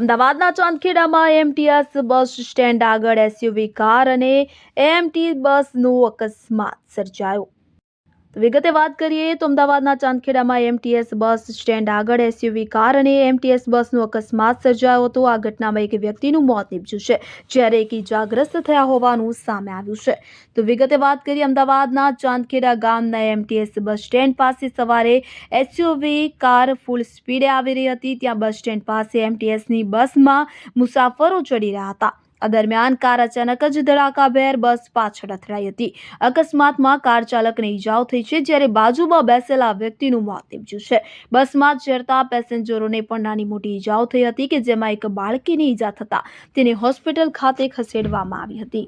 અમદાવાદના ચાંદખેડામાં MTS bus stand આગળ એસયુવી કાર અને એમટી બસનો અકસ્માત સર્જાયો. વિગતે વાત કરીએ તો અમદાવાદના ચાંદખેડામાં એમટીએસ બસ સ્ટેન્ડ આગળ એસયુવી કાર અને એમટીએસ બસનો અકસ્માત સર્જાયો હતો. આ ઘટનામાં એક વ્યક્તિનું મોત નીપજ્યું છે, જ્યારે એક ઇજાગ્રસ્ત થયા હોવાનું સામે આવ્યું છે. તો વિગતે વાત કરીએ અમદાવાદના ચાંદખેડા ગામના એમટીએસ બસ સ્ટેન્ડ પાસે સવારે એસયુવી કાર ફૂલ સ્પીડે આવી રહી હતી. ત્યાં બસ સ્ટેન્ડ પાસે એમટીએસની બસમાં મુસાફરો ચડી રહ્યા હતા. આ દરમિયાન કાર અચાનક જ ધડાકાભેર બસ પાછળ અથડાઈ હતી. અકસ્માતમાં કાર ચાલકને ઈજાઓ થઈ છે, જ્યારે બાજુમાં બેસેલા વ્યક્તિનું મોત નીપજ્યું છે. બસમાં ચડતા પેસેન્જરોને પણ નાની મોટી ઈજાઓ થઈ હતી કે જેમાં એક બાળકીને ઈજા થતા તેને હોસ્પિટલ ખાતે ખસેડવામાં આવી હતી.